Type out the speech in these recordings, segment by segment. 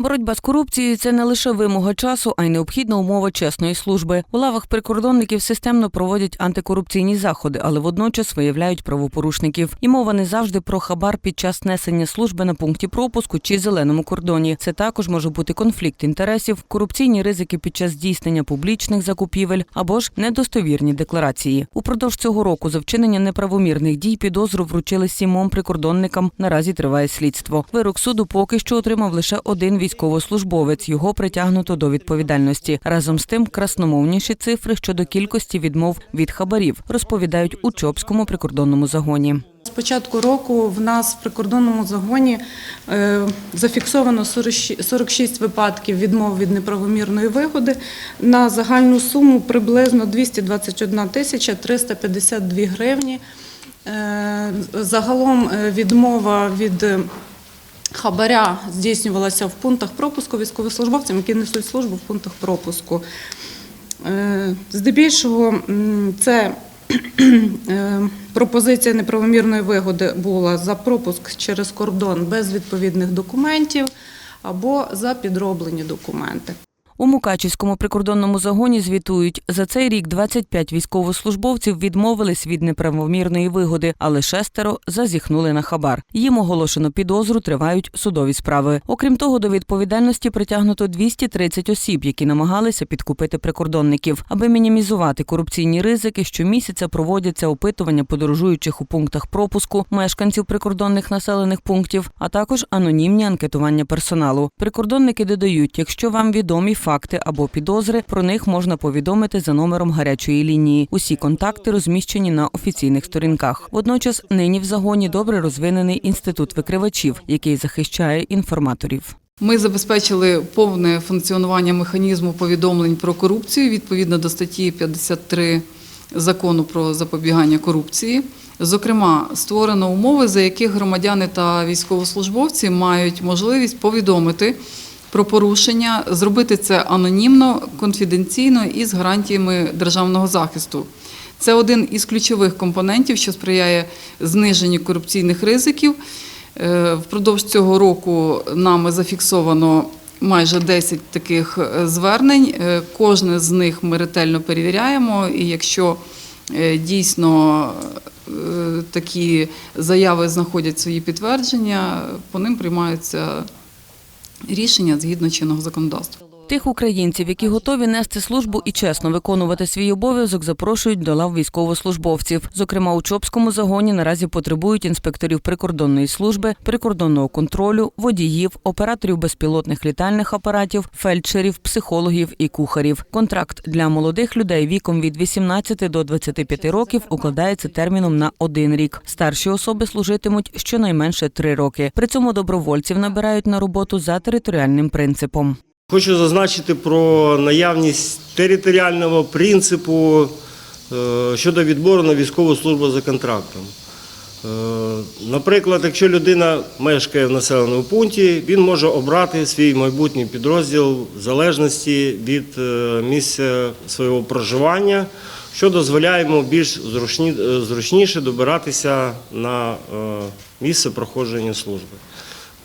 Боротьба з корупцією це не лише вимога часу, а й необхідна умова чесної служби. У лавах прикордонників системно проводять антикорупційні заходи, але водночас виявляють правопорушників. І мова не завжди про хабар під час несення служби на пункті пропуску чи зеленому кордоні. Це також може бути конфлікт інтересів, корупційні ризики під час здійснення публічних закупівель або ж недостовірні декларації. Упродовж цього року за вчинення неправомірних дій підозру вручили сімом прикордонникам. Наразі триває слідство. Вирок суду поки що отримав лише один військовослужбовець. Його притягнуто до відповідальності. Разом з тим красномовніші цифри щодо кількості відмов від хабарів розповідають у Чопському прикордонному загоні. З початку року в нас в прикордонному загоні е, зафіксовано 46 46 випадків відмов від неправомірної вигоди на загальну суму приблизно 221 тисяча 352 гривні. Е, Загалом е, відмова від хабаря здійснювалася в пунктах пропуску військовослужбовцям, які несуть службу в пунктах пропуску. Е, Здебільшого це е, пропозиція неправомірної вигоди була за пропуск через кордон без відповідних документів або за підроблені документи. У Мукачівському прикордонному загоні звітують, за цей рік 25 військовослужбовців відмовились від неправомірної вигоди, але шестеро зазіхнули на хабар. Їм оголошено підозру, тривають судові справи. Окрім того, до відповідальності притягнуто 230 осіб, які намагалися підкупити прикордонників. Аби мінімізувати корупційні ризики, щомісяця проводяться опитування подорожуючих у пунктах пропуску мешканців прикордонних населених пунктів, а також анонімні анкетування персоналу. Прикордонники додають, якщо вам відомі факти або підозри, про них можна повідомити за номером гарячої лінії. Усі контакти розміщені на офіційних сторінках. Водночас нині в загоні добре розвинений інститут викривачів, який захищає інформаторів. Ми забезпечили повне функціонування механізму повідомлень про корупцію відповідно до статті 53 закону про запобігання корупції. Зокрема, створено умови, за яких громадяни та військовослужбовці мають можливість повідомити про порушення, зробити це анонімно, конфіденційно і з гарантіями державного захисту. Це один із ключових компонентів, що сприяє зниженню корупційних ризиків. Е, Впродовж цього року нами зафіксовано майже 10 таких е, звернень. Е, Кожне з них ми ретельно перевіряємо, і якщо дійсно такі заяви знаходять свої підтвердження, по ним приймаються рішення згідно чинного законодавства. Тих українців, які готові нести службу і чесно виконувати свій обов'язок, запрошують до лав військовослужбовців. Зокрема, у Чопському загоні наразі потребують інспекторів прикордонної служби, прикордонного контролю, водіїв, операторів безпілотних літальних апаратів, фельдшерів, психологів і кухарів. Контракт для молодих людей віком від 18 до 25 років укладається терміном на один рік. Старші особи служитимуть щонайменше три роки. При цьому добровольців набирають на роботу за територіальним принципом. Хочу зазначити про наявність територіального принципу е, щодо відбору на військову службу за контрактом. Е, Наприклад, якщо людина мешкає в населеному пункті, він може обрати свій майбутній підрозділ в залежності від е, місця свого проживання, що дозволяє йому більш зручні- зручніше добиратися на місце проходження служби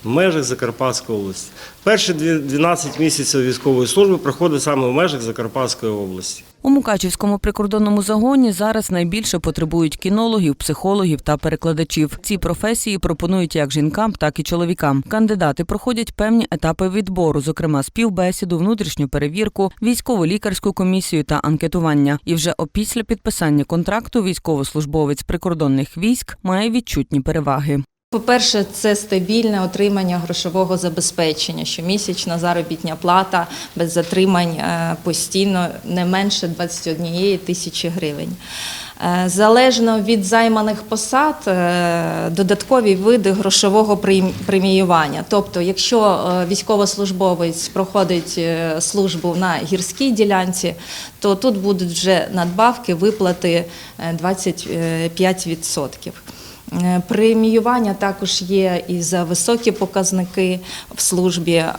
межах Закарпатської області. Перші дві- 12 місяців військової служби проходить саме в межах Закарпатської області. У Мукачівському прикордонному загоні зараз найбільше потребують кінологів, психологів та перекладачів. Ці професії пропонують як жінкам, так і чоловікам. Кандидати проходять певні етапи відбору, зокрема співбесіду, внутрішню перевірку, військово-лікарську комісію та анкетування. І вже опісля підписання контракту військовослужбовець прикордонних військ має відчутні переваги. По-перше, це стабільне отримання грошового забезпечення, щомісячна заробітня плата без затримань е, постійно не менше 21 тисячі гривень. Е, Залежно від займаних посад, е, додаткові види грошового преміювання. Тобто, якщо військовослужбовець проходить службу на гірській ділянці, то тут будуть вже надбавки виплати е, 25%. Е, Преміювання також є і за високі показники в службі, е,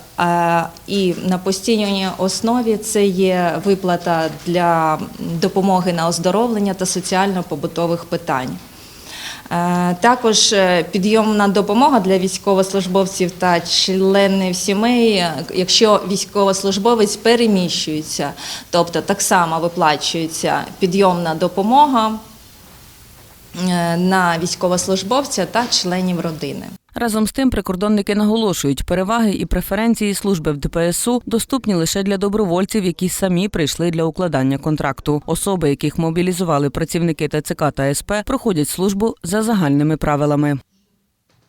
і на постійній основі це є виплата для допомоги на оздоровлення та соціально-побутових питань. Е, Також підйомна допомога для військовослужбовців та членів сімей, якщо військовослужбовець переміщується, тобто так само виплачується підйомна допомога на військовослужбовця та членів родини. Разом з тим прикордонники наголошують, переваги і преференції служби в ДПСУ доступні лише для добровольців, які самі прийшли для укладання контракту. Особи, яких мобілізували працівники ТЦК та СП, проходять службу за загальними правилами.